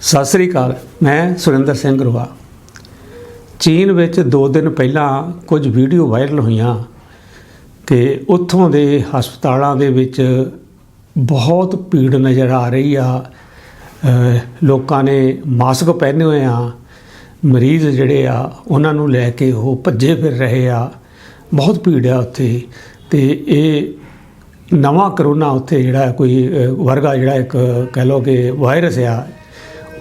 ਸਤਿ ਸ੍ਰੀ ਅਕਾਲ, ਮੈਂ ਸੁਰਿੰਦਰ ਸਿੰਘ ਗਰਵਾ ਚੀਨ ਵਿੱਚ 2 ਦਿਨ ਪਹਿਲਾਂ ਕੁਝ ਵੀਡੀਓ ਵਾਇਰਲ ਹੋਈਆਂ ਕਿ ਉੱਥੋਂ ਦੇ ਹਸਪਤਾਲਾਂ ਦੇ ਵਿੱਚ ਬਹੁਤ ਭੀੜ ਨਜ਼ਰ ਆ ਰਹੀ ਆ। ਲੋਕਾਂ ਨੇ ਮਾਸਕ ਪਹਿਨੇ ਹੋਏ ਆ, ਮਰੀਜ਼ ਜਿਹੜੇ ਆ, ਉਹਨਾਂ ਨੂੰ ਲੈ ਕੇ ਉਹ ਭੱਜੇ ਫਿਰ ਰਹੇ ਆ। ਬਹੁਤ ਭੀੜ ਆ ਉੱਥੇ ਤੇ ਇਹ ਨਵਾਂ ਕਰੋਨਾ ਉੱਥੇ ਜਿਹੜਾ ਕੋਈ ਵਰਗਾ ਜਿਹੜਾ ਇੱਕ ਕਹਿ ਲਓ ਕਿ ਵਾਇਰਸ ਆ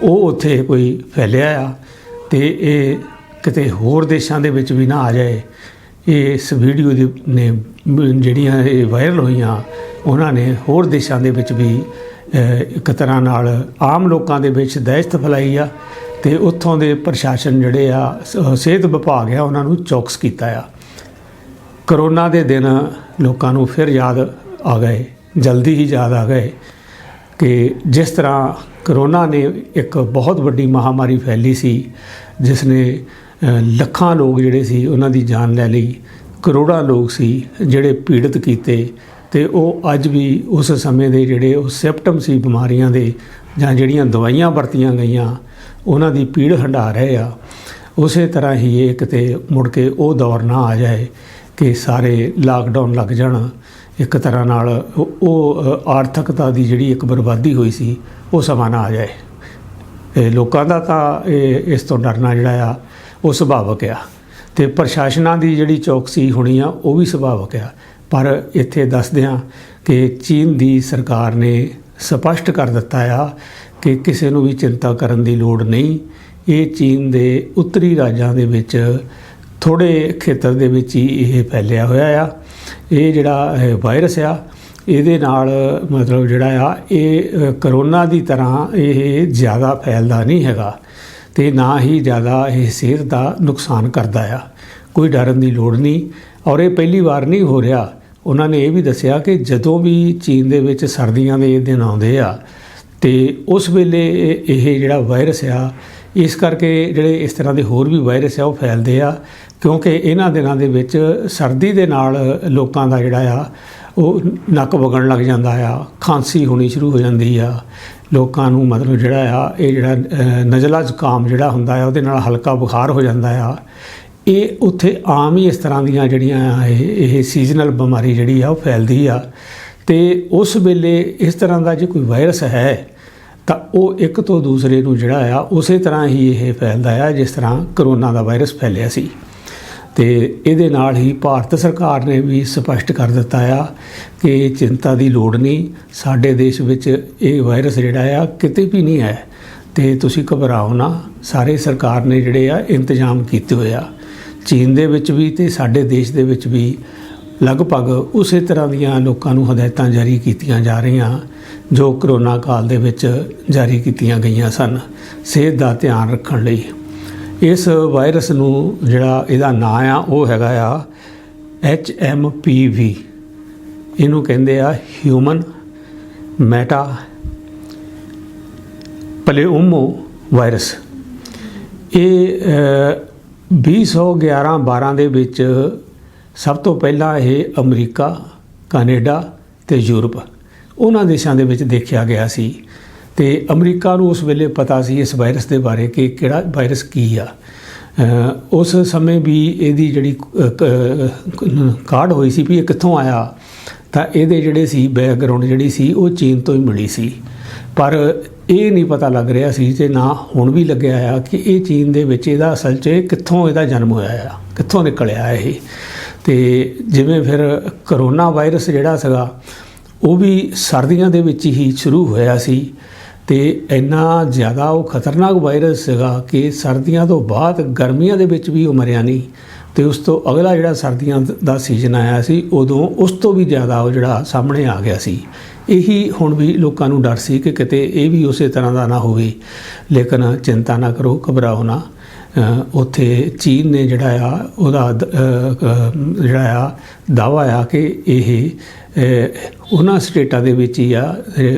ਉਹ ਉੱਥੇ ਕੋਈ ਫੈਲਿਆ ਆ ਤੇ ਇਹ ਕਿਤੇ ਹੋਰ ਦੇਸ਼ਾਂ ਦੇ ਵਿੱਚ ਵੀ ਨਾ ਆ ਜਾਏ। ਇਹ ਇਸ ਵੀਡੀਓ ਦੇ ਨੇ ਜਿਹੜੀਆਂ ਇਹ ਵਾਇਰਲ ਹੋਈਆਂ, ਉਹਨਾਂ ਨੇ ਹੋਰ ਦੇਸ਼ਾਂ ਦੇ ਵਿੱਚ ਵੀ ਇੱਕ ਤਰ੍ਹਾਂ ਨਾਲ ਆਮ ਲੋਕਾਂ ਦੇ ਵਿੱਚ ਦਹਿਸ਼ਤ ਫੈਲਾਈ ਆ ਤੇ ਉੱਥੋਂ ਦੇ ਪ੍ਰਸ਼ਾਸਨ ਜਿਹੜੇ ਆ ਸਿਹਤ ਵਿਭਾਗ ਆ, ਉਹਨਾਂ ਨੂੰ ਚੌਕਸ ਕੀਤਾ ਆ। ਕਰੋਨਾ ਦੇ ਦਿਨ ਲੋਕਾਂ ਨੂੰ ਫਿਰ ਯਾਦ ਆ ਗਏ, ਜਲਦੀ ਹੀ ਯਾਦ ਆ ਗਏ। ਕਿ ਜਿਸ ਤਰ੍ਹਾਂ ਕਰੋਨਾ ਨੇ ਇੱਕ ਬਹੁਤ ਵੱਡੀ ਮਹਾਮਾਰੀ ਫੈਲੀ ਸੀ, ਜਿਸ ਨੇ ਲੱਖਾਂ ਲੋਕ ਜਿਹੜੇ ਸੀ ਉਹਨਾਂ ਦੀ ਜਾਨ ਲੈ ਲਈ, ਕਰੋੜਾਂ ਲੋਕ ਸੀ ਜਿਹੜੇ ਪੀੜਤ ਕੀਤੇ ਤੇ ਉਹ ਅੱਜ ਵੀ ਉਸ ਸਮੇਂ ਦੇ ਜਿਹੜੇ ਉਹ ਸਿਪਟਮ ਸੀ ਬਿਮਾਰੀਆਂ ਦੇ ਜਾਂ ਜਿਹੜੀਆਂ ਦਵਾਈਆਂ ਵਰਤੀਆਂ ਗਈਆਂ, ਉਹਨਾਂ ਦੀ ਪੀੜ ਹੰਢਾ ਰਹੇ ਆ। ਉਸੇ ਤਰ੍ਹਾਂ ਹੀ ਇਹ ਕਿਤੇ ਮੁੜ ਕੇ ਉਹ ਦੌਰ ਨਾ ਆ ਜਾਏ ਕਿ ਸਾਰੇ ਲਾਕਡਾਊਨ ਲੱਗ ਜਾਣ ਇੱਕ ਤਰ੍ਹਾਂ ਨਾਲ ਉਹ- ਆਰਥਿਕਤਾ ਦੀ ਜਿਹੜੀ ਇੱਕ ਬਰਬਾਦੀ ਹੋਈ ਸੀ, ਉਹ ਸਮਾਂ ਨਾ ਆ ਜਾਏ। ਇਹ ਲੋਕਾਂ ਦਾ ਤਾਂ ਇਹ, ਇਸ ਤੋਂ ਡਰਨਾ ਜਿਹੜਾ ਆ, ਉਹ ਸੁਭਾਵਕ ਆ। ਤੇ ਪ੍ਰਸ਼ਾਸਨਾਂ ਦੀ ਜਿਹੜੀ ਚੌਕਸੀ ਹੋਣੀ ਆ, ਉਹ ਵੀ ਸੁਭਾਵਕ ਆ। ਪਰ ਇੱਥੇ ਦੱਸਦਿਆਂ ਕਿ ਚੀਨ ਦੀ ਸਰਕਾਰ ਨੇ ਸਪਸ਼ਟ ਕਰ ਦਿੱਤਾ ਆ ਕਿ ਕਿਸੇ ਨੂੰ ਵੀ ਚਿੰਤਾ ਕਰਨ ਦੀ ਲੋੜ ਨਹੀਂ। ਇਹ ਚੀਨ ਦੇ ਉੱਤਰੀ ਰਾਜਾਂ ਦੇ ਵਿੱਚ ਥੋੜੇ ਖੇਤਰ ਦੇ ਵਿੱਚ ਹੀ ਇਹ ਫੈਲਿਆ ਹੋਇਆ ਆ। ਇਹ ਜਿਹੜਾ ਇਹ ਵਾਇਰਸ ਆ, ਇਹਦੇ ਨਾਲ ਮਤਲਬ ਜਿਹੜਾ ਆ, ਇਹ ਕਰੋਨਾ ਦੀ ਤਰ੍ਹਾਂ ਇਹ ਜ਼ਿਆਦਾ ਫੈਲਦਾ ਨਹੀਂ ਹੈਗਾ ਤੇ ਨਾ ਹੀ ਜ਼ਿਆਦਾ ਇਹ ਸਿਹਤ ਦਾ ਨੁਕਸਾਨ ਕਰਦਾ ਆ। ਕੋਈ ਡਰਨ ਦੀ ਲੋੜ ਨਹੀਂ ਔਰ ਇਹ ਪਹਿਲੀ ਵਾਰ ਨਹੀਂ ਹੋ ਰਿਹਾ। ਉਹਨਾਂ ਨੇ ਇਹ ਵੀ ਦੱਸਿਆ ਕਿ ਜਦੋਂ ਵੀ ਚੀਨ ਦੇ ਵਿੱਚ ਸਰਦੀਆਂ ਦੇ ਦਿਨ ਆਉਂਦੇ ਆ ਤੇ ਉਸ ਵੇਲੇ ਇਹ ਇਹ ਜਿਹੜਾ ਵਾਇਰਸ ਆ ਇਸ ਕਰਕੇ ਜਿਹੜੇ ਇਸ ਤਰ੍ਹਾਂ ਦੇ ਹੋਰ ਵੀ ਵਾਇਰਸ ਆ, ਉਹ ਫੈਲਦੇ ਆ, ਕਿਉਂਕਿ ਇਹਨਾਂ ਦਿਨਾਂ ਦੇ ਵਿੱਚ ਸਰਦੀ ਦੇ ਨਾਲ ਲੋਕਾਂ ਦਾ ਜਿਹੜਾ ਆ, ਉਹ ਨੱਕ ਵਗਣ ਲੱਗ ਜਾਂਦਾ ਆ, ਖਾਂਸੀ ਹੋਣੀ ਸ਼ੁਰੂ ਹੋ ਜਾਂਦੀ ਆ। ਲੋਕਾਂ ਨੂੰ ਮਤਲਬ ਜਿਹੜਾ ਆ, ਇਹ ਜਿਹੜਾ ਨਜ਼ਲਾ ਜ਼ੁਕਾਮ ਜਿਹੜਾ ਹੁੰਦਾ ਆ, ਉਹਦੇ ਨਾਲ ਹਲਕਾ ਬੁਖਾਰ ਹੋ ਜਾਂਦਾ ਆ। ਇਹ ਉੱਥੇ ਆਮ ਹੀ ਇਸ ਤਰ੍ਹਾਂ ਦੀਆਂ ਜਿਹੜੀਆਂ ਇਹ ਇਹ ਸੀਜ਼ਨਲ ਬਿਮਾਰੀ ਜਿਹੜੀ ਆ, ਉਹ ਫੈਲਦੀ ਆ। ਤੇ ਉਸ ਵੇਲੇ ਇਸ ਤਰ੍ਹਾਂ ਦਾ ਜੇ ਕੋਈ ਵਾਇਰਸ ਹੈ ਤਾਂ ਉਹ ਇੱਕ ਤੋਂ ਦੂਸਰੇ ਨੂੰ ਜਿਹੜਾ ਆ, ਉਸੇ ਤਰ੍ਹਾਂ ਹੀ ਇਹ ਫੈਲਦਾ ਆ, ਜਿਸ ਤਰ੍ਹਾਂ ਕਰੋਨਾ ਦਾ ਵਾਇਰਸ ਫੈਲਿਆ ਸੀ। ਤੇ ਇਹਦੇ ਨਾਲ ਹੀ ਭਾਰਤ ਸਰਕਾਰ ਨੇ ਵੀ ਸਪਸ਼ਟ ਕਰ ਦਿੱਤਾ ਆ ਕਿ ਚਿੰਤਾ ਦੀ ਲੋੜ ਨਹੀਂ। ਸਾਡੇ ਦੇਸ਼ ਵਿੱਚ ਇਹ ਵਾਇਰਸ ਜਿਹੜਾ ਆ, ਕਿਤੇ ਵੀ ਨਹੀਂ ਹੈ। ਤੇ ਤੁਸੀਂ ਘਬਰਾਓ ਨਾ, ਸਾਰੇ ਸਰਕਾਰ ਨੇ ਜਿਹੜੇ ਆ, ਇੰਤਜ਼ਾਮ ਕੀਤੇ ਹੋਏ ਆ। ਚੀਨ ਦੇ ਵਿੱਚ ਵੀ ਤੇ ਸਾਡੇ ਦੇਸ਼ ਦੇ ਵਿੱਚ ਵੀ ਲਗਭਗ ਉਸੇ ਤਰ੍ਹਾਂ ਦੀਆਂ ਲੋਕਾਂ ਨੂੰ ਹਦਾਇਤਾਂ ਜਾਰੀ ਕੀਤੀਆਂ ਜਾ ਰਹੀਆਂ। ਜੋ ਕਰੋਨਾ ਕਾਲ ਦੇ ਵਿੱਚ ਜਾਰੀ ਕੀਤੀਆਂ ਗਈਆਂ ਸਨ ਸਿਹਤ ਦਾ ਧਿਆਨ ਰੱਖਣ ਲਈ। ਇਸ ਵਾਇਰਸ ਨੂੰ ਜਿਹੜਾ ਇਹਦਾ ਨਾਂ ਆ ਉਹ ਹੈਗਾ ਆ HMPV ਇਹਨੂੰ ਕਹਿੰਦੇ ਆ ਹਿਊਮਨ ਮੈਟਾ ਪਲੇਓਮੋ ਵਾਇਰਸ। ਇਹ ਅ, 2011 12 ਦੇ ਵਿੱਚ ਸਭ ਤੋਂ ਪਹਿਲਾਂ ਇਹ ਅਮਰੀਕਾ ਕੈਨੇਡਾ ਤੇ ਯੂਰਪ ਉਹਨਾਂ ਦੇਸ਼ਾਂ ਦੇ ਵਿੱਚ ਦੇਖਿਆ ਗਿਆ ਸੀ ਤੇ ਅਮਰੀਕਾ ਨੂੰ ਉਸ ਵੇਲੇ ਪਤਾ ਸੀ ਇਸ ਵਾਇਰਸ ਦੇ ਬਾਰੇ ਕਿ ਕਿਹੜਾ ਵਾਇਰਸ ਕੀ ਆ। ਉਸ ਸਮੇਂ ਵੀ ਇਹਦੀ ਜਿਹੜੀ ਕਾਢ ਹੋਈ ਸੀ ਵੀ ਇਹ ਕਿੱਥੋਂ ਆਇਆ, ਤਾਂ ਇਹਦੇ ਜਿਹੜੇ ਸੀ ਬੈਕਗ੍ਰਾਉਂਡ ਜਿਹੜੀ ਸੀ ਉਹ ਚੀਨ ਤੋਂ ਹੀ ਮਿਲੀ ਸੀ। ਪਰ ਇਹ ਨਹੀਂ ਪਤਾ ਲੱਗ ਰਿਹਾ ਸੀ ਤੇ ਨਾ ਹੁਣ ਵੀ ਲੱਗਿਆ ਆ ਕਿ ਇਹ ਚੀਨ ਦੇ ਵਿੱਚ ਇਹਦਾ ਅਸਲ 'ਚ ਕਿੱਥੋਂ ਇਹਦਾ ਜਨਮ ਹੋਇਆ ਆ, ਕਿੱਥੋਂ ਨਿਕਲਿਆ ਇਹ। ਤੇ ਜਿਵੇਂ ਫਿਰ ਕਰੋਨਾ ਵਾਇਰਸ ਜਿਹੜਾ ਸੀਗਾ ਉਹ ਵੀ ਸਰਦੀਆਂ ਦੇ ਵਿੱਚ ਹੀ ਸ਼ੁਰੂ ਹੋਇਆ ਸੀ ਤੇ ਇੰਨਾ ਜ਼ਿਆਦਾ ਉਹ ਖਤਰਨਾਕ ਵਾਇਰਸ ਸੀਗਾ ਕਿ ਸਰਦੀਆਂ ਤੋਂ ਬਾਅਦ ਗਰਮੀਆਂ ਦੇ ਵਿੱਚ ਵੀ ਉਹ ਮਰਿਆ ਨਹੀਂ ਤੇ ਉਸ ਤੋਂ ਅਗਲਾ ਜਿਹੜਾ ਸਰਦੀਆਂ ਦਾ ਸੀਜ਼ਨ ਆਇਆ ਸੀ, ਉਦੋਂ ਉਸ ਤੋਂ ਵੀ ਜ਼ਿਆਦਾ ਉਹ ਜਿਹੜਾ ਸਾਹਮਣੇ ਆ ਗਿਆ ਸੀ। ਇਹੀ ਹੁਣ ਵੀ ਲੋਕਾਂ ਨੂੰ ਡਰ ਸੀ ਕਿ ਕਿਤੇ ਇਹ ਵੀ ਉਸੇ ਤਰ੍ਹਾਂ ਦਾ ਨਾ ਹੋਵੇ। ਲੇਕਿਨ ਚਿੰਤਾ ਨਾ ਕਰੋ, ਘਬਰਾਓ ਨਾ। ਉੱਥੇ ਚੀਨ ਨੇ ਜਿਹੜਾ ਆ, ਉਹਦਾ ਦ- ਜਿਹੜਾ ਆ ਦਾਵਾ ਆ ਕਿ ਇਹ ਉਹਨਾਂ ਸਟੇਟਾਂ ਦੇ ਵਿੱਚ ਹੀ ਆ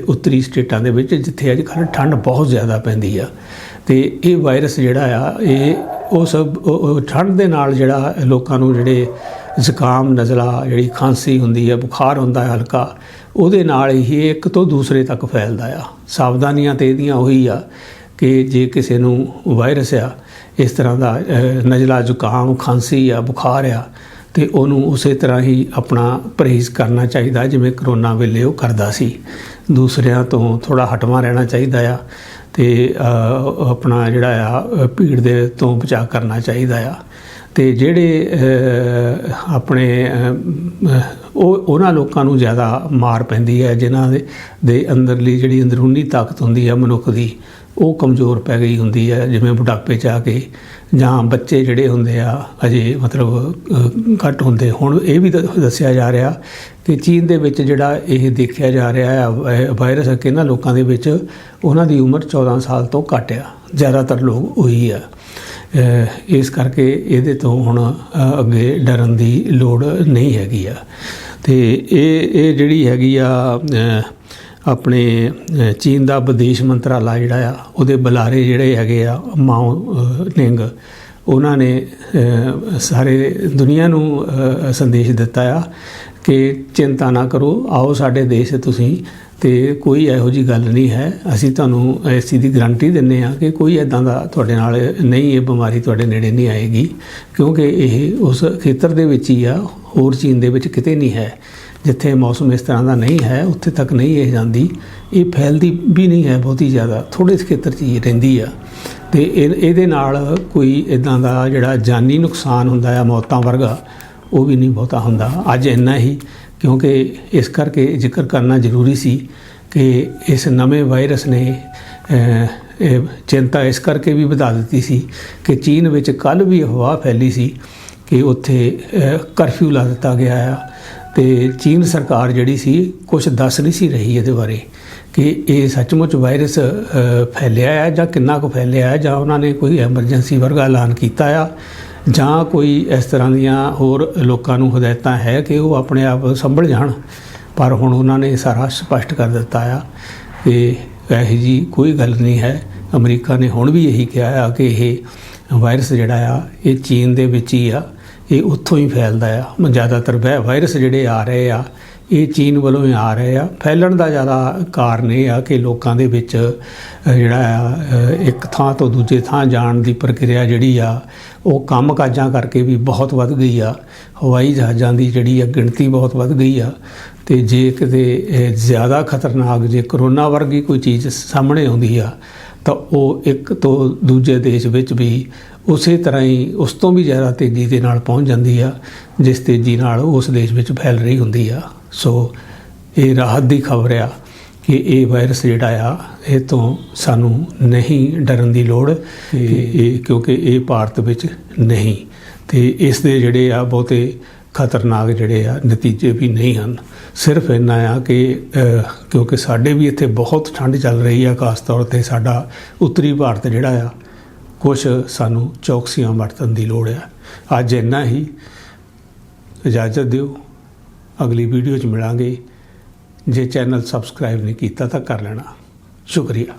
ਉੱਤਰੀ ਸਟੇਟਾਂ ਦੇ ਵਿੱਚ, ਜਿੱਥੇ ਅੱਜ ਕੱਲ੍ਹ ਠੰਡ ਬਹੁਤ ਜ਼ਿਆਦਾ ਪੈਂਦੀ ਆ। ਤੇ ਇਹ ਵਾਇਰਸ ਜਿਹੜਾ ਆ, ਇਹ, ਉਹ ਸਭ ਠੰਡ ਦੇ ਨਾਲ ਜਿਹੜਾ ਲੋਕਾਂ ਨੂੰ ਜਿਹੜੇ ਜ਼ੁਕਾਮ, ਨਜ਼ਲਾ, ਜਿਹੜੀ ਖਾਂਸੀ ਹੁੰਦੀ ਹੈ ਬੁਖਾਰ ਹੁੰਦਾ ਹੈ ਹਲਕਾ, ਉਹਦੇ ਨਾਲ ਹੀ ਇਹ ਇੱਕ ਤੋਂ ਦੂਸਰੇ ਤੱਕ ਫੈਲਦਾ ਆ। ਸਾਵਧਾਨੀਆਂ ਤੇ ਇਹਦੀਆਂ ਉਹੀ ਆ। ਕਿ ਜੇ ਕਿਸੇ ਨੂੰ ਵਾਇਰਸ ਆ, ਇਸ ਤਰ੍ਹਾਂ ਦਾ ਨਜ਼ਲਾ ਜ਼ੁਕਾਮ, ਖਾਂਸੀ ਆ ਬੁਖਾਰ ਆ, ਤੇ ਉਹਨੂੰ ਉਸੇ ਤਰ੍ਹਾਂ ਹੀ ਆਪਣਾ ਪਰਹੇਜ਼ ਕਰਨਾ ਚਾਹੀਦਾ, ਜਿਵੇਂ ਕਰੋਨਾ ਵੇਲੇ ਉਹ ਕਰਦਾ ਸੀ। ਦੂਸਰਿਆਂ ਤੋਂ ਥੋੜਾ ਹਟਵਾ ਰਹਿਣਾ ਚਾਹੀਦਾ ਆ, ਤੇ ਆਪਣਾ ਜਿਹੜਾ ਆ ਭੀੜ ਦੇ ਤੋਂ ਬਚਾਅ ਕਰਨਾ ਚਾਹੀਦਾ ਆ। ਤੇ ਜਿਹੜੇ ਆਪਣੇ ਉਹ, ਉਹਨਾਂ ਲੋਕਾਂ ਨੂੰ ਜ਼ਿਆਦਾ ਮਾਰ ਪੈਂਦੀ ਹੈ, ਜਿਨ੍ਹਾਂ ਦੇ ਦੇ ਅੰਦਰਲੀ ਜਿਹੜੀ ਅੰਦਰੂਨੀ ਤਾਕਤ ਹੁੰਦੀ ਹੈ ਮਨੁੱਖ ਦੀ ਉਹ ਕਮਜ਼ੋਰ ਪੈ ਗਈ ਹੁੰਦੀ ਹੈ, ਜਿਵੇਂ ਬੁਢਾਪੇ 'ਚ ਆ ਕੇ ਜਾਂ ਬੱਚੇ ਜਿਹੜੇ ਹੁੰਦੇ ਆ, ਅਜੇ ਮਤਲਬ ਘੱਟ ਹੁੰਦੇ। ਹੁਣ ਇਹ ਵੀ ਦ- ਦੱਸਿਆ ਜਾ ਰਿਹਾ ਕਿ ਚੀਨ ਦੇ ਵਿੱਚ ਜਿਹੜਾ ਇਹ ਦੇਖਿਆ ਜਾ ਰਿਹਾ ਹੈ ਵਾਇਰਸ ਕਿ ਇਹਨਾਂ ਲੋਕਾਂ ਦੇ ਵਿੱਚ ਉਹਨਾਂ ਦੀ ਉਮਰ 14 ਸਾਲ ਤੋਂ ਘੱਟ ਆ। ਜ਼ਿਆਦਾਤਰ ਲੋਕ ਉਹੀ ਆ। ਇਸ ਕਰਕੇ ਇਹਦੇ ਤੋਂ ਹੁਣ ਅੱਗੇ ਡਰਨ ਦੀ ਲੋੜ ਨਹੀਂ ਹੈਗੀ ਆ। ਤੇ ਇਹ ਇਹ ਜਿਹੜੀ ਹੈਗੀ ਆ ਆਪਣੇ ਚੀਨ ਦਾ ਵਿਦੇਸ਼ ਮੰਤਰਾਲਾ ਜਿਹੜਾ ਆ, ਉਹਦੇ ਬੁਲਾਰੇ ਜਿਹੜੇ ਹੈਗੇ ਆ, ਮਾਓ ਨਿੰਗ, ਉਹਨਾਂ ਨੇ ਸਾਰੇ ਦੁਨੀਆ ਨੂੰ ਸੰਦੇਸ਼ ਦਿੱਤਾ ਆ ਕਿ ਚਿੰਤਾ ਨਾ ਕਰੋ, ਆਓ ਸਾਡੇ ਦੇਸ਼ ਤੁਸੀਂ ਤੇ ਕੋਈ ਇਹੋ ਜੀ ਗੱਲ ਨਹੀਂ ਹੈ। ਅਸੀਂ ਤੁਹਾਨੂੰ ਇਸ ਚੀਜ਼ ਦੀ ਗਾਰੰਟੀ ਦਿੰਨੇ ਆ ਕਿ ਕੋਈ ਐਦਾਂ ਦਾ ਤੁਹਾਡੇ ਨਾਲ ਨਹੀਂ, ਇਹ ਬਿਮਾਰੀ ਤੁਹਾਡੇ ਨੇੜੇ ਨਹੀਂ ਆਏਗੀ, ਕਿਉਂਕਿ ਇਹ ਉਸ ਖੇਤਰ ਦੇ ਵਿੱਚ ਹੀ ਆ, ਹੋਰ ਚੀਨ ਦੇ ਵਿੱਚ ਕਿਤੇ ਨਹੀਂ ਹੈ। ਜਿੱਥੇ ਮੌਸਮ ਇਸ ਤਰ੍ਹਾਂ ਦਾ ਨਹੀਂ ਹੈ, ਉੱਥੇ ਤੱਕ ਨਹੀਂ ਇਹ ਜਾਂਦੀ। ਇਹ ਫੈਲਦੀ ਵੀ ਨਹੀਂ ਹੈ ਬਹੁਤੀ ਜ਼ਿਆਦਾ ਥੋੜੇ ਖੇਤਰ 'ਚ ਹੀ ਰਹਿੰਦੀ ਆ। ਤੇ ਇਹ- ਇਹਦੇ ਨਾਲ ਕੋਈ ਇਦਾਂ ਦਾ ਜਿਹੜਾ ਜਾਨੀ ਨੁਕਸਾਨ ਹੁੰਦਾ ਆ ਮੌਤਾਂ ਵਰਗਾ, ਉਹ ਵੀ ਨਹੀਂ ਬਹੁਤਾ ਹੁੰਦਾ। ਅੱਜ ਇੰਨਾ ਹੀ, ਕਿਉਂਕਿ ਇਸ ਕਰਕੇ ਜ਼ਿਕਰ ਕਰਨਾ ਜ਼ਰੂਰੀ ਸੀ ਕਿ ਇਸ ਨਵੇਂ ਵਾਇਰਸ ਨੇ ਚਿੰਤਾ ਇਸ ਕਰਕੇ ਵੀ ਵਧਾ ਦਿੱਤੀ ਸੀ ਕਿ ਚੀਨ ਵਿੱਚ ਕੱਲ ਵੀ ਅਫਵਾਹ ਫੈਲੀ ਸੀ ਕਿ ਉੱਥੇ ਕਰਫਿਊ ਲਾ ਦਿੱਤਾ ਗਿਆ ਆ। ਤੇ ਚੀਨ ਸਰਕਾਰ ਜਿਹੜੀ ਸੀ ਕੁਝ ਦੱਸ ਨਹੀਂ ਸੀ ਰਹੀ ਇਹਦੇ ਬਾਰੇ ਕਿ ਇਹ ਸੱਚਮੁੱਚ ਵਾਇਰਸ ਫੈਲਿਆ ਹੈ ਜਾਂ ਕਿੰਨਾ ਕੁ ਫੈਲਿਆ ਹੈ ਜਾਂ ਉਹਨਾਂ ਨੇ ਕੋਈ ਐਮਰਜੈਂਸੀ ਵਰਗਾ ਐਲਾਨ ਕੀਤਾ ਆ ਜਾਂ ਕੋਈ ਇਸ ਤਰ੍ਹਾਂ ਦੀਆਂ ਹੋਰ ਲੋਕਾਂ ਨੂੰ ਹਦਾਇਤਾਂ ਹੈ ਕਿ ਉਹ ਆਪਣੇ ਆਪ ਸੰਭਲ ਜਾਣ, ਪਰ ਹੁਣ ਉਹਨਾਂ ਨੇ ਸਾਰਾ ਸਪਸ਼ਟ ਕਰ ਦਿੱਤਾ ਆ ਕਿ ਇਹੋ ਜੀ ਕੋਈ ਗੱਲ ਨਹੀਂ ਹੈ। ਅਮਰੀਕਾ ਨੇ ਹੁਣ ਵੀ ਇਹੀ ਕਿਹਾ ਆ ਕਿ ਇਹ ਵਾਇਰਸ ਜਿਹੜਾ ਆ, ਇਹ ਚੀਨ ਦੇ ਵਿੱਚ ਹੀ ਆ। ਇਹ ਉੱਥੋਂ ਹੀ ਫੈਲਦਾ ਆ। ਜ਼ਿਆਦਾਤਰ ਵੈ- ਵਾਇਰਸ ਜਿਹੜੇ ਆ ਰਹੇ ਆ, ਇਹ ਚੀਨ ਵੱਲੋਂ ਹੀ ਆ ਰਹੇ ਆ। ਫੈਲਣ ਦਾ ਜ਼ਿਆਦਾ ਕਾਰਨ ਇਹ ਆ ਕਿ ਲੋਕਾਂ ਦੇ ਵਿੱਚ ਜਿਹੜਾ ਆ ਇੱਕ ਥਾਂ ਤੋਂ ਦੂਜੇ ਥਾਂ ਜਾਣ ਦੀ ਪ੍ਰਕਿਰਿਆ ਜਿਹੜੀ ਆ, ਉਹ ਕੰਮ ਕਾਜਾਂ ਕਰਕੇ ਵੀ ਬਹੁਤ ਵੱਧ ਗਈ ਆ। ਹਵਾਈ ਜਹਾਜ਼ਾਂ ਦੀ ਜਿਹੜੀ ਆ ਗਿਣਤੀ ਬਹੁਤ ਵੱਧ ਗਈ ਆ। ਤੇ ਜੇ ਕਿਤੇ ਜ਼ਿਆਦਾ ਖਤਰਨਾਕ, ਜੇ ਕਰੋਨਾ ਵਰਗੀ ਕੋਈ ਚੀਜ਼ ਸਾਹਮਣੇ ਆਉਂਦੀ ਆ, ਤਾਂ ਉਹ ਇੱਕ ਤੋਂ ਦੂਜੇ ਦੇਸ਼ ਵਿੱਚ ਵੀ ਉਸੇ ਤਰ੍ਹਾਂ ਹੀ ਉਸ ਤੋਂ ਵੀ ਜ਼ਿਆਦਾ ਤੇਜ਼ੀ ਦੇ ਨਾਲ ਪਹੁੰਚ ਜਾਂਦੀ ਆ, ਜਿਸ ਤੇਜ਼ੀ ਨਾਲ ਉਸ ਦੇਸ਼ ਵਿੱਚ ਫੈਲ ਰਹੀ ਹੁੰਦੀ ਆ। ਸੋ ਇਹ ਰਾਹਤ ਦੀ ਖਬਰ ਆ ਕਿ ਇਹ ਵਾਇਰਸ ਜਿਹੜਾ ਆ, ਇਹ ਤੋਂ ਸਾਨੂੰ ਨਹੀਂ ਡਰਨ ਦੀ ਲੋੜ ਤੇ ਇਹ ਕਿਉਂਕਿ ਇਹ ਭਾਰਤ ਵਿੱਚ ਨਹੀਂ। ਤੇ ਇਸ ਦੇ ਜਿਹੜੇ ਆ ਬਹੁਤੇ ਖਤਰਨਾਕ ਜਿਹੜੇ ਆ ਨਤੀਜੇ ਵੀ ਨਹੀਂ ਹਨ। ਸਿਰਫ ਇੰਨਾ ਆ ਕਿ ਕਿਉਂਕਿ ਸਾਡੇ ਵੀ ਇੱਥੇ ਬਹੁਤ ਠੰਡ ਚੱਲ ਰਹੀ ਆ, ਖਾਸ ਤੌਰ ਤੇ ਸਾਡਾ ਉੱਤਰੀ ਭਾਰਤ ਜਿਹੜਾ ਆ ਕੁਝ ਸਾਨੂੰ ਚੌਕਸੀਆਂ ਵਰਤਣ ਦੀ ਲੋੜ ਹੈ। ਅੱਜ ਇੰਨਾ ਹੀ। ਇਜਾਜ਼ਤ ਦਿਓ। ਅਗਲੀ ਵੀਡੀਓ 'ਚ ਮਿਲਾਂਗੇ। ਜੇ ਚੈਨਲ ਸਬਸਕ੍ਰਾਈਬ ਨਹੀਂ ਕੀਤਾ ਤਾਂ ਕਰ ਲੈਣਾ। ਸ਼ੁਕਰੀਆ।